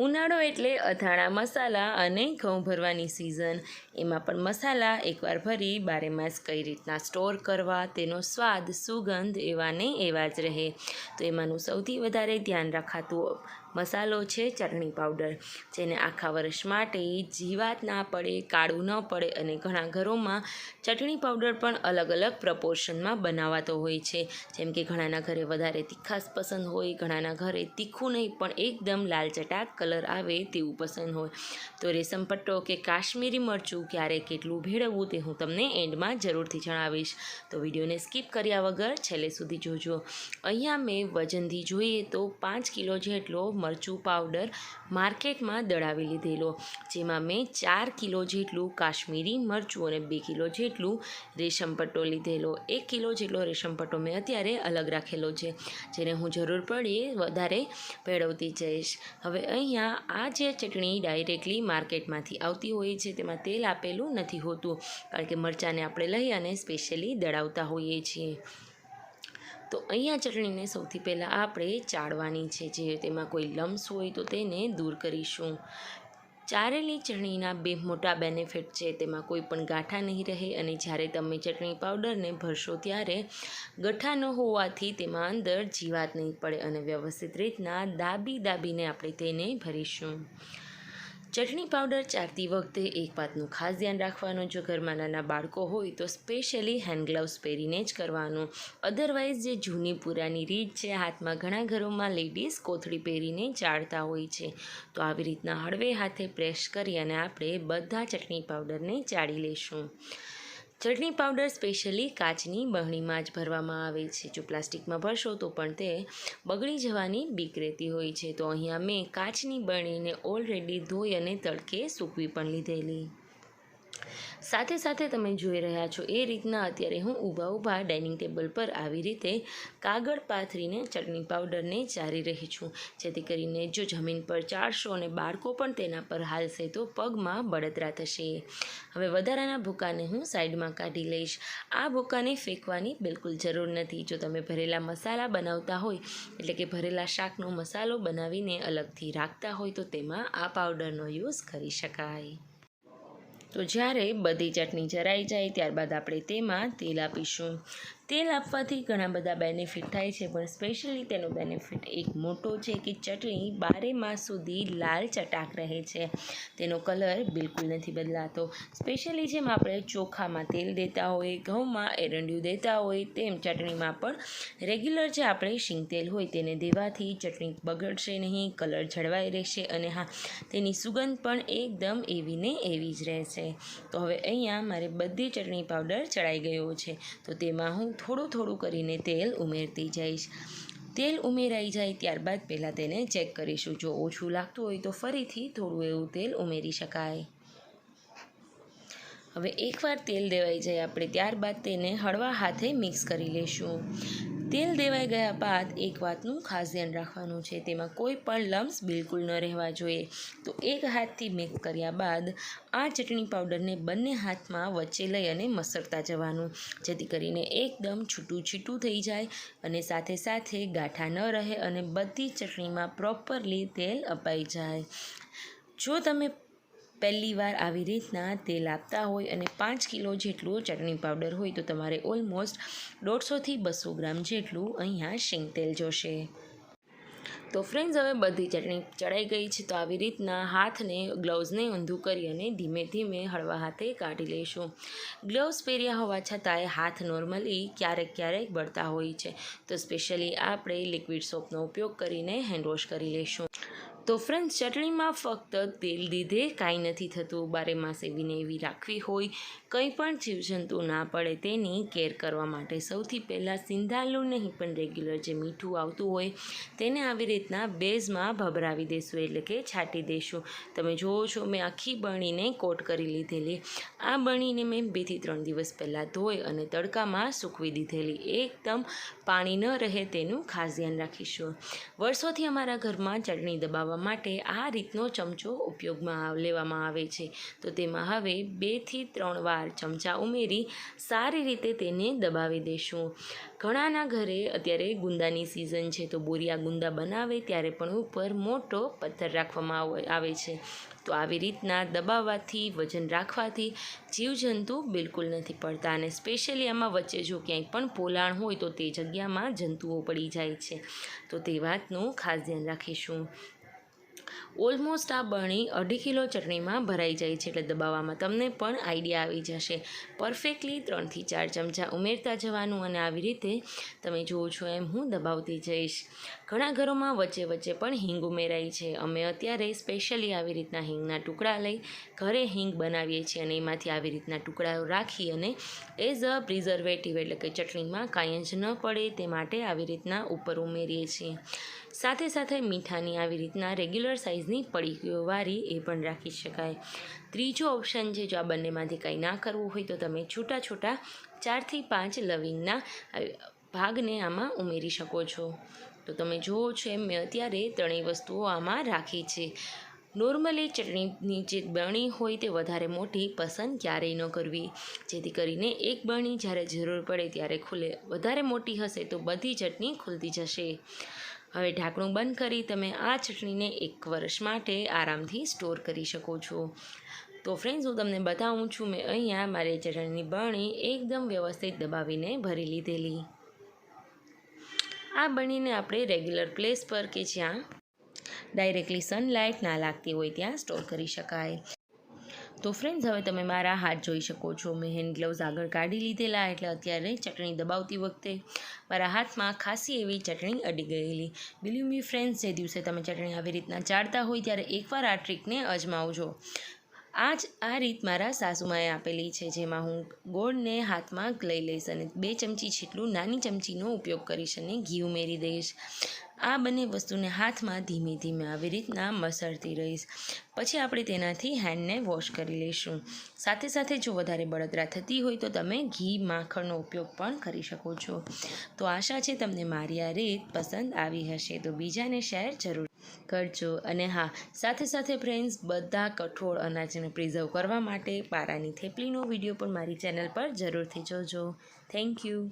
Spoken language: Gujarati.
ઉનાળો એટલે અથાણા મસાલા અને ઘઉં ભરવાની સિઝન એમાં પણ મસાલા એકવાર ભરી બારે માસ કઈ રીતના સ્ટોર કરવા, તેનો સ્વાદ, સુગંધ એવા ને એવા જ રહે. તો એમાંનું સૌથી વધારે ધ્યાન રખાતું મસાલો છે ચટણી પાવડર, જેને આખા વર્ષ માટે જીવાત ના પડે, કાળું ન પડે અને ઘણા ઘરોમાં ચટણી પાવડર પણ અલગ અલગ પ્રપોર્શનમાં બનાવાતો હોય છે. જેમ કે ઘણાના ઘરે વધારે તીખાસ પસંદ હોય, ઘણાના ઘરે તીખું નહીં, પણ એકદમ લાલ ચટાક કલર આવે તેવું પસંદ હોય. તો રેશમ પટ્ટો કે કાશ્મીરી મરચું ક્યારે કેટલું ભેળવવું તે હું તમને એન્ડમાં જરૂરથી જણાવીશ. તો વિડીયોને સ્કીપ કર્યા વગર છેલ્લે સુધી જોજો. અહીંયા મેં વજનથી જોઈએ તો પાંચ કિલો જેટલો મરચું પાવડર માર્કેટમાં દળાવી લીધેલો, જેમાં મેં ચાર કિલો જેટલું કાશ્મીરી મરચું અને બે કિલો જેટલું રેશમપટ્ટો લીધેલો. એક કિલો જેટલો રેશમપટ્ટો મેં અત્યારે અલગ રાખેલો છે, જેને હું જરૂર પડે વધારે ભેળવતી જઈશ. હવે અહીંયા આ જે ચટણી ડાયરેક્ટલી માર્કેટમાંથી આવતી હોય છે, તેમાં તેલ આપેલું નથી હોતું, કારણ કે મરચાંને આપણે લઈ અને સ્પેશિયલી દળાવતા હોઈએ છીએ. તો અહીંયા ચટણીને સૌથી પહેલાં આપણે ચાળવાની છે. જે તેમાં કોઈ લમ્સ હોય તો તેને દૂર કરીશું. ચારેલી ચટણીના બે મોટા બેનિફિટ છે. તેમાં કોઈ પણ ગાંઠા નહીં રહે અને જ્યારે તમે ચટણી પાવડરને ભરશો ત્યારે ગઠ્ઠા ન હોવાથી તેમાં અંદર જીવાત નહીં પડે અને વ્યવસ્થિત રીતના દાબી દાબીને આપણે તેને ભરીશું. ચટણી પાવડર ચારતી વખતે એક વાતનું ખાસ ધ્યાન રાખવાનું, જો ઘરમાં નાના બાળકો હોય તો સ્પેશિયલી હેન્ડ ગ્લવ્સ પહેરીને જ કરવાનું. અધરવાઇઝ જે જૂની પુરાની રીત છે, હાથમાં ઘણા ઘરોમાં લેડીઝ કોથળી પહેરીને ચાળતા હોય છે. તો આવી રીતના હળવે હાથે પ્રેસ કરી અને આપણે બધા ચટણી પાવડરને ચાળી લઈશું ચટણી પાવડર સ્પેશિયલી કાચની બરણીમાં જ ભરવામાં આવે છે. જો પ્લાસ્ટિકમાં ભરશો તો પણ તે બગડી જવાની બીક રહેતી હોય છે. તો અહીંયા મેં કાચની બરણીને ઓલરેડી ધોઈ અને તડકે સૂકવી પણ લીધેલી. સાથે સાથે તમે જોઈ રહ્યા છો એ રીતના અત્યારે હું ઊભા ઊભા ડાઇનિંગ ટેબલ પર આવી રીતે કાગળ પાથરીને ચટણી પાવડરને ચારી રહી છું. જેથી કરીને જો જમીન પર ચારશો અને બાળકો પણ તેના પર હાલશે તો પગમાં બળતરા થશે. હવે વધારાના ભૂકાને હું સાઈડમાં કાઢી લઈશ. આ ભૂકાને ફેંકવાની બિલકુલ જરૂર નથી. જો તમે ભરેલા મસાલા બનાવતા હોય, એટલે કે ભરેલા શાકનો મસાલો બનાવીને અલગથી રાખતા હોય, તો તેમાં આ પાવડરનો યુઝ કરી શકાય. તો જ્યારે બધી ચટણી જરાઈ જાય ત્યારબાદ આપણે તેમાં તેલ આપીશું. તેલ આપવાથી ઘણા બધા બેનિફિટ થાય છે, પણ સ્પેશિયલી તેનો બેનિફિટ એક મોટો છે કે ચટણી બારે માસ સુધી લાલ ચટાક રહે છે. તેનો કલર બિલકુલ નથી બદલાતો. સ્પેશિયલી જેમ આપણે ચોખામાં તેલ દેતા હોય ઘઉંમાં એરંડિયું દેતા હોય તેમ ચટણીમાં પણ રેગ્યુલર જે આપણે શીંગ તેલ હોય તેને દેવાથી ચટણી બગડશે નહીં કલર જળવાઈ રહેશે અને હા, તેની સુગંધ પણ એકદમ એવી ને એવી જ રહેશે. તો હવે અહીંયા મારે બધી ચટણી પાવડર ચડાઈ ગયો છે. તો તેમાં હું થોડું થોડું કરીને તેલ ઉમેરતી જઈશ. તેલ ઉમેરાઈ જાય ત્યારબાદ પહેલાં તેને ચેક કરીશું. જો ઓછું લાગતું હોય તો ફરીથી થોડું એવું તેલ ઉમેરી શકાય. હવે એકવાર તેલ દેવાઈ જાય આપણે ત્યારબાદ તેને હળવા હાથે મિક્સ કરી લઈશું તેલ દેવાઈ ગયા બાદ એક વાતનું ખાસ ધ્યાન રાખવાનું છે. તેમાં કોઈ પણ લમ્સ બિલકુલ ન રહેવા જોઈએ. તો એક હાથથી મિક્સ કર્યા બાદ આ ચટણી પાવડરને બંને હાથમાં વચ્ચે લઈ અને મસરતા જવાનું. જેથી કરીને એકદમ છૂટું છીટું થઈ જાય અને સાથે સાથે ગાંઠા ન રહે અને બધી ચટણીમાં પ્રોપરલી તેલ અપાઈ જાય. જો તમે પહેલી વાર આવી રીતના તેલ આપતા હોય અને પાંચ કિલો જેટલું ચટણી પાવડર હોય તો તમારે ઓલમોસ્ટ દોઢસોથી બસો ગ્રામ જેટલું અહીંયા શીંગ તેલ જોશે. તો ફ્રેન્ડ્સ હવે બધી ચટણી ચડાઈ ગઈ છે તો આવી રીતના હાથને ગ્લવ્સને ઊંધું કરી અને ધીમે ધીમે હળવા હાથે કાઢી લઈશું. ગ્લવ્સ પહેર્યા હોવા છતાંય હાથ નોર્મલી ક્યારેક ક્યારેક બળતા હોય છે. તો સ્પેશિયલી આપણે લિક્વિડ સોપનો ઉપયોગ કરીને હેન્ડવોશ કરી લઈશું. તો ફ્રેન્ડ્સ, ચટણીમાં ફક્ત તેલ લીધે કાંઈ નથી થતું. બારે માસ એવીને એવી રાખવી હોય, કંઈ પણ જીવજંતુ ના પડે તેની કેર કરવા માટે. સૌથી પહેલાં સિંધાલું નહીં, પણ રેગ્યુલર જે મીઠું આવતું હોય, તેને આવી રીતના બેઝમાં ભભરાવી દેશું, એટલે કે છાંટી દઈશું તમે જુઓ છો, મેં આખી બણીને કોટ કરી લીધેલી. આ બણીને મેં બેથી ત્રણ દિવસ પહેલાં ધોઈ અને તડકામાં સૂકવી દીધેલી. એકદમ પાણી ન રહે તેનું ખાસ ધ્યાન રાખીશું. વર્ષોથી અમારા ઘરમાં ચટણી દબાવવા દબાવવા માટે આ રીતનો ચમચો ઉપયોગમાં લેવામાં આવે છે. તો તેમાં હવે બેથી ત્રણ વાર ચમચા ઉમેરી સારી રીતે તેને દબાવી દેશું. ઘણાના ઘરે અત્યારે ગુંદાની સિઝન છે તો બોરિયા ગુંદા બનાવે ત્યારે પણ ઉપર મોટો પથ્થર રાખવામાં આવે છે. તો આવી રીતના દબાવવાથી, વજન રાખવાથી જીવજંતુ બિલકુલ નથી પડતા અને સ્પેશિયલી આમાં વચ્ચે જો ક્યાંય પણ પોલાણ હોય તો તે જગ્યામાં જંતુઓ પડી જાય છે. તો તે વાતનું ખાસ ધ્યાન રાખીશું. ઓલમોસ્ટ આ બરણી અઢી કિલો ચટણીમાં ભરાઈ જાય છે એટલે દબાવવામાં તમને પણ આઈડિયા આવી જશે. પરફેક્ટલી ત્રણથી ચાર ચમચા ઉમેરતા જવાનું અને આવી રીતે તમે જુઓ છો એમ હું દબાવતી જઈશ. ઘણા ઘરોમાં વચ્ચે વચ્ચે પણ હિંગ ઉમેરાય છે. અમે અત્યારે સ્પેશિયલી આવી રીતના હિંગના ટુકડા લઈ ઘરે હિંગ બનાવીએ છીએ અને એમાંથી આવી રીતના ટુકડાઓ રાખી અને એઝ અ પ્રિઝર્વેટિવ એટલે કે ચટણીમાં કાંઈ જ ન પડે તે માટે આવી રીતના ઉપર ઉમેરીએ છીએ. સાથે સાથે મીઠાની આવી રીતના રેગ્યુલર સાઇઝની પડીકીઓ વારી એ પણ રાખી શકાય. ત્રીજો ઓપ્શન છે, જો આ બંનેમાંથી કંઈ ના કરવું હોય તો તમે છૂટા છૂટા ચારથી પાંચ લવિંગના ભાગને આમાં ઉમેરી શકો છો. તો તમે જુઓ છો એમ મેં અત્યારે ત્રણેય વસ્તુઓ આમાં રાખી છે. નોર્મલી ચટણીની જે બરણી હોય તે વધારે મોટી પસંદ ક્યારેય ન કરવી. જેથી કરીને એક બરણી જ્યારે જરૂર પડે ત્યારે ખુલે. વધારે મોટી હશે તો બધી ચટણી ખુલતી જશે. હવે ઢાંકણું બંધ કરી તમે આ ચટણીને એક વર્ષ માટે આરામથી સ્ટોર કરી શકો છો. તો ફ્રેન્ડ્સ હું તમને બતાવું છું, મેં અહીંયા મારી ચટણીની બરણી એકદમ વ્યવસ્થિત દબાવીને ભરી લીધેલી. આ બરણીને આપણે રેગ્યુલર પ્લેસ પર કે જ્યાં ડાયરેક્ટલી સનલાઇટ ના લાગતી હોય ત્યાં સ્ટોર કરી શકાય. તો ફ્રેન્ડ્સ હવે તમે મારા હાથ જોઈ શકો છો. મેં હેન્ડ ગ્લવ્સ આગળ કાઢી લીધેલા, એટલે અત્યારે ચટણી દબાવતી વખતે મારા હાથમાં ખાસી એવી ચટણી અડી ગયેલી. બિલીવ મી ફ્રેન્ડ્સ જે દિવસે તમે ચટણી આવી રીતના ચાળતા હોય, ત્યારે એકવાર આ ટ્રીકને અજમાવજો. આ જ આ રીત મારા સાસુમાએ આપેલી છે, જેમાં હું ગોળને હાથમાં લઈ લઈશ અને બે ચમચી જેટલું નાની ચમચીનો ઉપયોગ કરીશ અને ઘી ઉમેરી દઈશ. આ બંને વસ્તુને હાથમાં ધીમે ધીમે આવી રીતના મસળતી રહીશ. પછી આપણે તેનાથી હેન્ડને વોશ કરી લઈશું. સાથે સાથે જો વધારે બળતરા થતી હોય તો તમે ઘી માખણનો ઉપયોગ પણ કરી શકો છો. તો આશા છે તમને મારી આ રીત પસંદ આવી હશે. તો બીજાને શેર જરૂર કરજો. અને હા, સાથે સાથે ફ્રેન્ડ્સ બધા કઠોળ અનાજને પ્રિઝર્વ કરવા માટે પારાની થેપલીનો વીડિયો પણ મારી ચેનલ પર જરૂરથી જોજો. Thank you